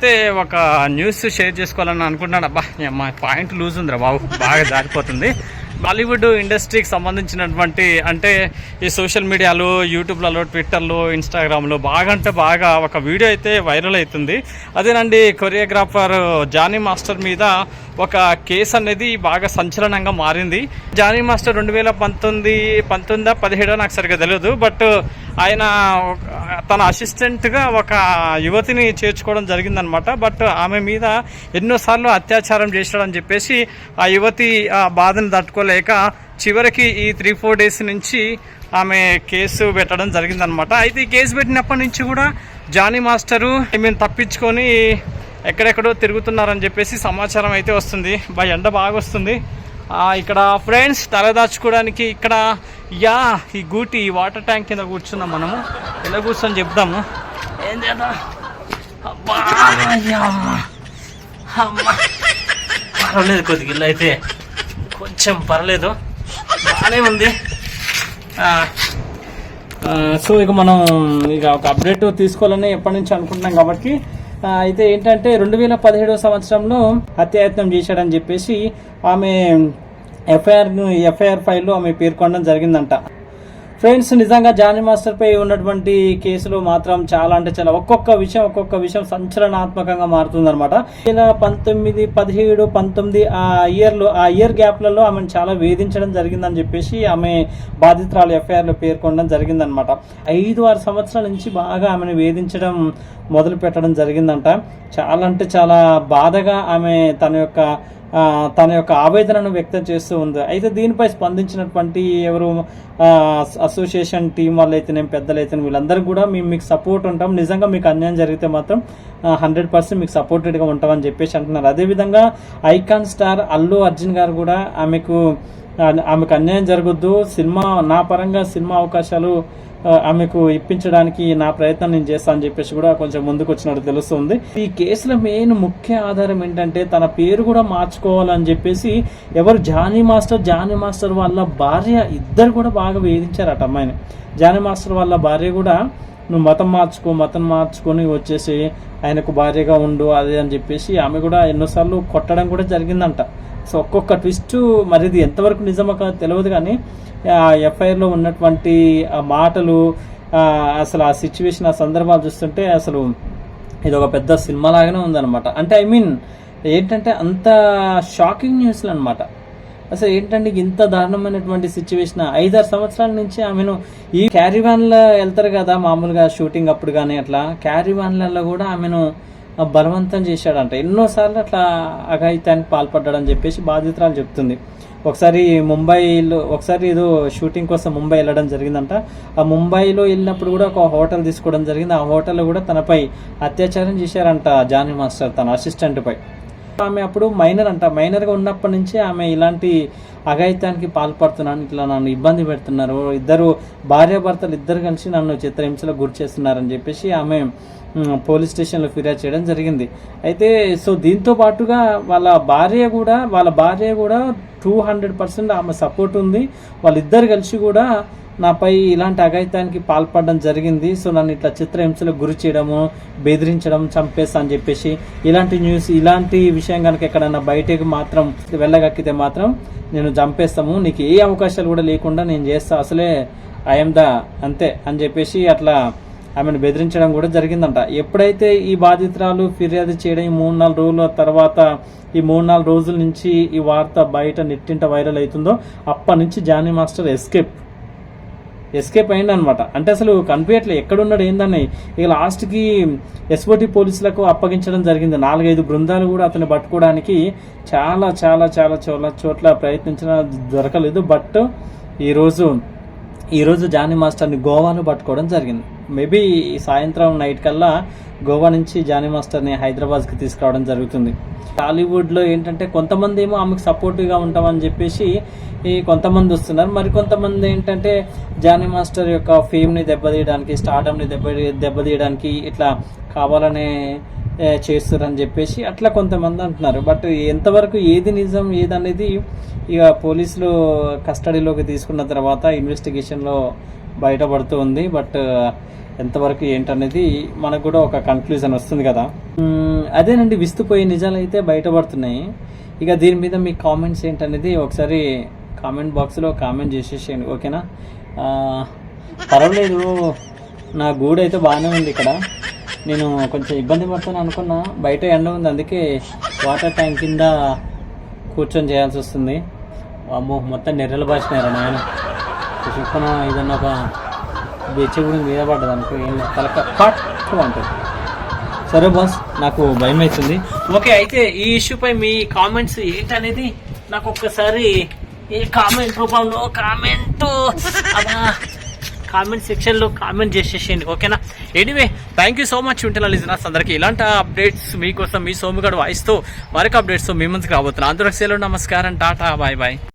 అయితే ఒక news share చేసుకోవాలని అనుకుంటున్నాను. అబ్బా మా పాయింట్ లూజ్ ఉందిరా బాబు. బాగా జారిపోతుంది. బాలీవుడ్ ఇండస్ట్రీకి సంబంధించినటువంటి అంటే ఈ సోషల్ మీడియాలో యూట్యూబ్లలో ట్విట్టర్లో ఇన్స్టాగ్రామ్లో బాగా అంటే బాగా ఒక వీడియో అయితే వైరల్ అవుతుంది. అదేనండి కొరియోగ్రాఫర్ జానీ మాస్టర్ మీద ఒక కేసు అనేది బాగా సంచలనంగా మారింది. జానీ మాస్టర్ రెండు వేల పంతొమ్మిది పంతొమ్మిదా పదిహేడో నాకు సరిగ్గా తెలియదు. బట్ ఆయన తన అసిస్టెంట్గా ఒక యువతిని చేర్చుకోవడం జరిగిందనమాట బట్ ఆమె మీద ఎన్నోసార్లు అత్యాచారం చేశాడని చెప్పేసి ఆ యువతి ఆ బాధను తట్టుకోలేక చివరికి ఈ త్రీ ఫోర్ డేస్ నుంచి ఆమె కేసు పెట్టడం జరిగిందనమాట అయితే ఈ కేసు పెట్టినప్పటి నుంచి కూడా జానీ మాస్టరు మేము తప్పించుకొని ఎక్కడెక్కడో తిరుగుతున్నారని చెప్పేసి సమాచారం అయితే వస్తుంది. బా ఎండ బాగా వస్తుంది. ఇక్కడ ఫ్రెండ్స్ తలదాచుకోవడానికి ఇక్కడ యా ఈ గూటి ఈ వాటర్ ట్యాంక్ కింద కూర్చున్నాం మనము. ఎలా కూర్చొని చెప్దాము? ఏం చేద్దాం? అబ్బా, పర్వాలేదు కొద్దిగా ఇల్లు అయితే కొంచెం పర్లేదు బాగానే ఉంది. సో ఇక మనం ఇక ఒక అప్డేట్ తీసుకోవాలని ఎప్పటి నుంచి అనుకుంటున్నాం కాబట్టి అయితే ఏంటంటే రెండు వేల పదిహేడవ సంవత్సరంలో హత్యాయత్నం చేశాడని చెప్పేసి ఆమె ఎఫ్ఐఆర్ ఎఫ్ఐఆర్ ఫైల్లో ఆమె పేర్కొనడం జరిగిందంట. ఫ్రెండ్స్ నిజంగా జానీ మాస్టర్ పై ఉన్నటువంటి కేసులు మాత్రం చాలా అంటే చాలా ఒక్కొక్క విషయం ఒక్కొక్క విషయం సంచలనాత్మకంగా మారుతుందన్నమాట. ఇలా పంతొమ్మిది పదిహేడు పంతొమ్మిది ఆ ఇయర్లు ఆ ఇయర్ గ్యాప్లలో ఆమెను చాలా వేధించడం జరిగిందని చెప్పేసి ఆమె బాధితురాలు ఎఫ్ఐఆర్లో పేర్కొనడం జరిగిందనమాట ఐదు ఆరు సంవత్సరాల నుంచి బాగా ఆమెను వేధించడం మొదలు పెట్టడం జరిగిందంట. చాలా అంటే చాలా బాధగా ఆమె తన యొక్క తన యొక్క ఆవేదనను వ్యక్తం చేస్తూ ఉంది. అయితే దీనిపై స్పందించినటువంటి ఎవరు అసోసియేషన్ టీం వాళ్ళు అయితేనే పెద్దలైతే వీళ్ళందరూ కూడా మేము మీకు సపోర్ట్ ఉంటాం. నిజంగా మీకు అన్యాయం జరిగితే మాత్రం హండ్రెడ్ పర్సెంట్ మీకు సపోర్టెడ్గా ఉంటామని చెప్పేసి అంటున్నారు. అదేవిధంగా ఐకాన్ స్టార్ అల్లు అర్జున్ గారు కూడా ఆమెకు ఆమెకు అన్యాయం జరగొద్దు. సినిమా నా పరంగా సినిమా అవకాశాలు ఆమెకు ఇప్పించడానికి నా ప్రయత్నం నేను చేస్తాను అని చెప్పేసి కూడా కొంచెం ముందుకు వచ్చినట్టు తెలుస్తుంది. ఈ కేసులో మెయిన్ ముఖ్య ఆధారం ఏంటంటే తన పేరు కూడా మార్చుకోవాలని చెప్పేసి ఎవరు జానీ మాస్టర్ జానీ మాస్టర్ వాళ్ళ భార్య ఇద్దరు కూడా బాగా వేధించారట అమ్మాయిని. జానీ మాస్టర్ వాళ్ళ భార్య కూడా నువ్వు మతం మార్చుకో మతం మార్చుకొని వచ్చేసి ఆయనకు భార్యగా ఉండు అదే అని చెప్పేసి ఆమె కూడా ఎన్నోసార్లు కొట్టడం కూడా జరిగిందంట. సో ఒక్కొక్క ట్విస్ట్ మరి ఇది ఎంతవరకు నిజమో కాదో తెలియదు కానీ ఆ ఎఫ్ఐఆర్లో ఉన్నటువంటి ఆ మాటలు అసలు ఆ సిచ్యువేషన్ ఆ సందర్భాలు చూస్తుంటే అసలు ఇది ఒక పెద్ద సినిమా లాగానే ఉందన్నమాట. అంటే ఐ మీన్ ఏంటంటే అంత షాకింగ్ న్యూస్లు అనమాట అసలు ఏంటంటే ఇంత దారుణమైనటువంటి సిచ్యువేషన్? ఐదారు సంవత్సరాల నుంచి ఆమెను ఈ క్యారీవాన్లో వెళ్తారు కదా మామూలుగా షూటింగ్ అప్పుడు కానీ అట్లా క్యారీవాన్లలో కూడా ఆమెను బలవంతం చేశాడంట. ఎన్నోసార్లు అట్లా అఘాయిత్యానికి పాల్పడ్డాడని చెప్పేసి బాధితురాలు చెప్తుంది. ఒకసారి ముంబైలో ఒకసారి ఏదో షూటింగ్ కోసం ముంబై వెళ్ళడం జరిగిందంట. ఆ ముంబైలో వెళ్ళినప్పుడు కూడా ఒక హోటల్ తీసుకోవడం జరిగింది. ఆ హోటల్లో కూడా తనపై అత్యాచారం చేశారంట జానీ మాస్టర్ తన అసిస్టెంట్పై. ఆమె అప్పుడు మైనర్ అంట. మైనర్గా ఉన్నప్పటి నుంచి ఆమె ఇలాంటి అఘాయిత్యానికి పాల్పడుతున్నాను ఇట్లా నన్ను ఇబ్బంది పెడుతున్నారు ఇద్దరు భార్యాభర్తలు ఇద్దరు కలిసి నన్ను చిత్రహింసలకు గురి చేస్తున్నారని చెప్పేసి ఆమె పోలీస్ స్టేషన్లో ఫిర్యాదు చేయడం జరిగింది. అయితే సో దీంతో పాటుగా వాళ్ళ భార్య కూడా వాళ్ళ భార్య కూడా టూ హండ్రెడ్ పర్సెంట్ ఆమె సపోర్ట్ ఉంది. వాళ్ళిద్దరు కలిసి కూడా నాపై ఇలాంటి అఘాయిత్యానికి పాల్పడడం జరిగింది. సో నన్ను ఇట్లా చిత్రహింసలకు గురి చేయడము బెదిరించడం చంపేస్తా అని చెప్పేసి ఇలాంటి న్యూస్ ఇలాంటి విషయం కనుక ఎక్కడన్నా బయటకు మాత్రం వెళ్ళగక్కితే మాత్రం నేను చంపేస్తాము. నీకు ఏ అవకాశాలు కూడా లేకుండా నేను చేస్తా. అసలే ఐఎమ్ ద అంతే అని చెప్పేసి అట్లా ఆమెను బెదిరించడం కూడా జరిగిందంట. ఎప్పుడైతే ఈ బాధితురాలు ఫిర్యాదు చేయడం ఈ మూడు నాలుగు రోజుల తర్వాత ఈ మూడు నాలుగు రోజుల నుంచి ఈ వార్త బయట నెట్టింట వైరల్ అవుతుందో అప్పటి నుంచి జానీ మాస్టర్ ఎస్కేప్. ఎస్కేప్ అయింది అనమాట అంటే అసలు కనిపించట్లే ఎక్కడున్నాడు ఏందని ఇక లాస్ట్కి ఎస్ఓటి పోలీసులకు అప్పగించడం జరిగింది. నాలుగైదు బృందాలు కూడా అతన్ని పట్టుకోవడానికి చాలా చాలా చాలా చోట్ల చోట్ల ప్రయత్నించిన దొరకలేదు. బట్ ఈరోజు ఈరోజు జానీ మాస్టర్ని గోవాలో పట్టుకోవడం జరిగింది. మేబీ సాయంత్రం నైట్ కల్లా గోవా నుంచి జానీ మాస్టర్ని హైదరాబాద్కి తీసుకురావడం జరుగుతుంది. టాలీవుడ్లో ఏంటంటే కొంతమంది ఏమో ఆమెకు సపోర్టివ్గా ఉంటామని చెప్పేసి ఈ కొంతమంది వస్తున్నారు. మరి కొంతమంది ఏంటంటే జానీ మాస్టర్ యొక్క ఫేమ్ని దెబ్బతీయడానికి స్టార్డమ్ని దెబ్బ దెబ్బతీయడానికి ఇట్లా కావాలనే ఏ, చేస్తారని చెప్పేసి అట్లా కొంతమంది అంటున్నారు. బట్ ఎంతవరకు ఏది నిజం ఏదనేది ఇక పోలీసులు కస్టడీలోకి తీసుకున్న తర్వాత ఇన్వెస్టిగేషన్లో బయటపడుతూ ఉంది. బట్ ఎంతవరకు ఏంటనేది మనకు కూడా ఒక కన్క్లూజన్ వస్తుంది కదా. అదేనండి విస్తుపోయే నిజాలు అయితే బయటపడుతున్నాయి. ఇక దీని మీద మీ కామెంట్స్ ఏంటనేది ఒకసారి కామెంట్ బాక్స్లో కామెంట్ చేసేసేయండి ఓకేనా? పర్వాలేదు నా గూడు అయితే బాగానే ఉంది ఇక్కడ. నేను కొంచెం ఇబ్బంది పడతాను అనుకున్నా బయట ఎండ ఉంది అందుకే వాటర్ ట్యాంక్ కింద కూర్చొని చేయాల్సి వస్తుంది. అమ్మో మొత్తం నెర్రలు బాసినారు నాయన. చెప్పిన ఏదన్నా ఒక బెచ్చి కూడా మీద పడ్డది అనుకో ఏం తలక పట్టు అంటుంది సరే బాస్ నాకు భయం అవుతుంది ఓకే అయితే ఈ ఇష్యూపై మీ కామెంట్స్ ఏంటనేది నాకు ఒక్కసారి ఈ కామెంట్ రూపంలో కామెంట్ కామెంట్ సెక్షన్లో కామెంట్ చేసేసేయండి ఓకేనా? Anyway thank you so much వింటున్న లిజనర్స్ అందరికీ. ఇలాంటి అప్డేట్స్ మీకోసం మీ సోముగడు వాయిస్తో మరొక అప్డేట్స్తో మీ ముందుకు రాబోతున్నాను అందరూ సెలవు నమస్కారం టాటా బాయ్ బాయ్